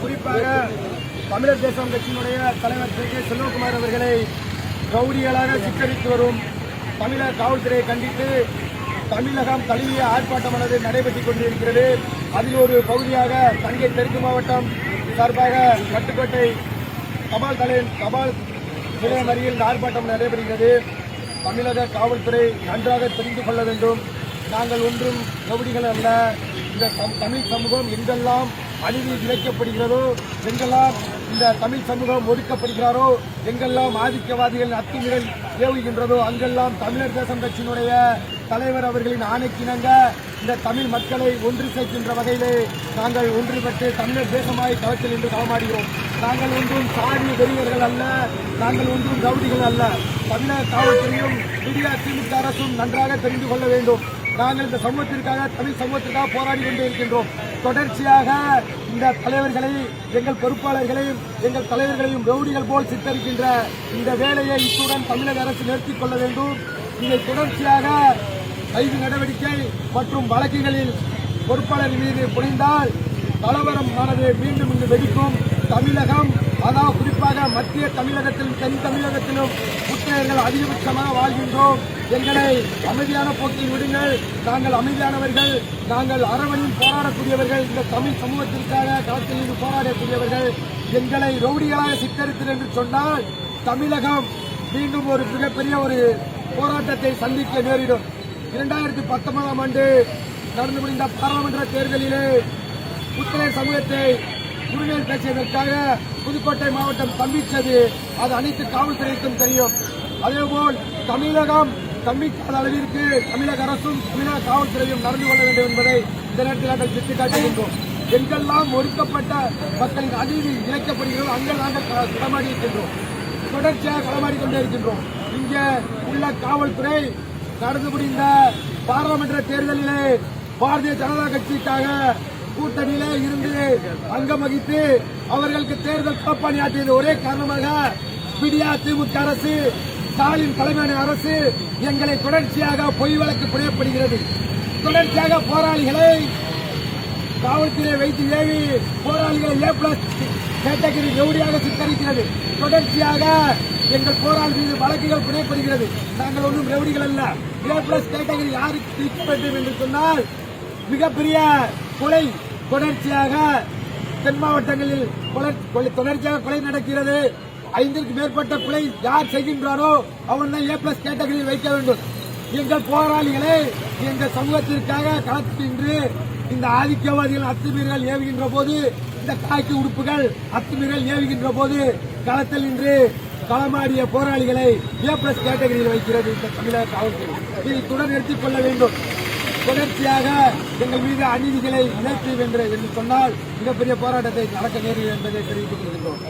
குறிப்பாக தமிழர் தேசம் கட்சியினுடைய தலைவர் கே கே செல்வகுமார் அவர்களை ரவுடிகளாக சித்தரித்து வரும் தமிழர் காவல்துறையை கண்டித்து தமிழகம் தழுவிய ஆர்ப்பாட்டமானது நடைபெற்றுக் கொண்டிருக்கிறது. அதில் ஒரு பகுதியாக தஞ்சை தெற்கு மாவட்டம் சார்பாக கட்டுக்கோட்டை தபால் தலை தபால் நிலையம் அருகில் இந்த ஆர்ப்பாட்டம் நடைபெறுகிறது. தமிழக காவல்துறை நன்றாக தெரிந்து கொள்ள வேண்டும். நாங்கள் ஒன்றும் கவுடிகள் அல்ல. இந்த தமிழ் சமூகம் எங்கெல்லாம் அநீதி இழைக்கப்படுகிறதோ எங்கெல்லாம் இந்த தமிழ் சமூகம் ஒடுக்கப்படுகிறாரோ எங்கெல்லாம் ஆதிக்கவாதிகள் அத்துமீறல் ஏவுகின்றதோ அங்கெல்லாம் தமிழர் தேசம் கட்சியினுடைய தலைவர் அவர்களின் ஆணைக்கிணங்க இந்த தமிழ் மக்களை ஒன்று சேர்க்கின்ற வகையிலே நாங்கள் ஒன்றுபட்டு தமிழர் தேசமாய் களத்தில் இன்று களமாடுகிறோம். நாங்கள் ஒன்றும் சாதி வெறியர்கள் அல்ல நாங்கள் ஒன்றும் ரவுடிகள் அல்ல. தமிழக காவல்துறையும் புதிய திமுக அரசும் நன்றாக தெரிந்து கொள்ள வேண்டும். நாங்கள் இந்த சமூகத்திற்காக தமிழ் சமூகத்திற்காக போராடி கொண்டே இருக்கின்றோம். தொடர்ச்சியாக இந்த தலைவர்களை எங்கள் பொறுப்பாளர்களையும் எங்கள் தலைவர்களையும் ரவுடிகள் போல் சித்தரிக்கின்ற இந்த வேலையை இத்துடன் தமிழக அரசு நிறுத்திக் கொள்ள வேண்டும். இதை தொடர்ச்சியாக கைது நடவடிக்கை மற்றும் வழக்குகளில் பொறுப்பாளர் மீது புரிந்தால் கலவரமானது மீண்டும் இங்கு வெடிக்கும். தமிழகம் அதாவது குறிப்பாக மத்திய தமிழகத்திலும் தென் தமிழகத்திலும் புத்தகங்கள் அதிகபட்சமாக வாழ்கின்றோம் எங்களை அமைதியான போக்கில் விடுங்கள். நாங்கள் அமைதியானவர்கள் நாங்கள் அரவணையும் போராடக்கூடியவர்கள் இந்த தமிழ் சமூகத்திற்காக களத்தில் இருந்து போராடக்கூடியவர்கள் எங்களை ரவுடிகளாக சித்தரித்தது என்று சொன்னால் தமிழகம் மீண்டும் ஒரு மிகப்பெரிய ஒரு போராட்டத்தை சந்திக்க நேரிடும். இரண்டாயிரத்தி பத்தொன்பதாம் ஆண்டு நடந்து முடிந்த பாராளுமன்ற தேர்தலிலே புத்தகர் சமூகத்தை உரிமையில் பேசியதற்காக புதுக்கோட்டை மாவட்டம் தம்பிச்சது அது அனைத்து காவல்துறைக்கும் தெரியும். அதேபோல் தமிழகம் தம்பிக்காத அளவிற்கு தமிழக அரசும் தமிழக காவல்துறையும் நடந்து கொள்ள வேண்டும் என்பதை இந்த நேரத்தில் நாங்கள் சுட்டிக்காட்டுகின்றோம் எங்கெல்லாம் ஒடுக்கப்பட்ட மக்களின் அநீதி இழைக்கப்படுகிறோம் அங்கே நாங்கள் க- களமாடி இருக்கின்றோம். தொடர்ச்சியாக களமாடி கொண்டே இருக்கின்றோம். இங்கே உள்ள காவல்துறை நடந்து முடிந்த பாராளுமன்ற தேர்தலிலே பாரதிய ஜனதா கட்சிக்காக கூட்டணியில இருந்து அங்கம் வகித்து அவர்களுக்கு தேர்தல் காப்பாணி ஒரே காரணமாக பிடியா திமுக அரசு ஸ்டாலின் தலைமையான அரசு எங்களை தொடர்ச்சியாக பொய் வழக்கு புனையப்படுகிறது. தொடர்ச்சியாக போராளிகளை காவல்துறை வைத்து ஏவி போராளிகளை ஏ பிளஸ் கேட்டகரி ஜவுடியாக சித்தரிக்கிறது. தொடர்ச்சியாக எங்கள் போராளி மீது வழக்குகள் புனையப்படுகிறது. நாங்கள் ஒன்றும் ரவுடிகள் அல்ல. ஏ பிளஸ் கேட்டகரி யாருக்கு தீர்க்க வேண்டும் என்று சொன்னால் மிகப்பெரிய கொலை தொடர்ச்சியாக தென் மாவட்டங்களில் கொலை தொடர்ச்சியாக கொலை நடக்கிறது. ஐந்திற்கு மேற்பட்ட கொலை யார் செய்கின்றாரோ அவன் தான் ஏ பிளஸ் கேட்டகரியில் வைக்க வேண்டும். எங்கள் போராளிகளை எங்கள் சமூகத்திற்காக களத்தின்று இந்த ஆதிக்கவாதிகள் அத்துமீறல் ஏவுகின்ற போது இந்த காக்கி உடுப்புகள் அத்துமீறல் ஏவுகின்ற போது களத்தில் இன்று களமாடிய போராளிகளை ஏ பிளஸ் கேட்டகரியில் வைக்கிறது இந்த தமிழக காவல்துறை. இதை தொடர் நிறுத்திக் கொள்ள வேண்டும். தொடர்ச்சியாக எங்கள் மீது அநீதிகளை இழைத்து வென்று என்று சொன்னால் மிகப்பெரிய போராட்டத்தை நடக்க நேரிடும் என்பதை தெரிவித்துக் கொள்கின்றோம்.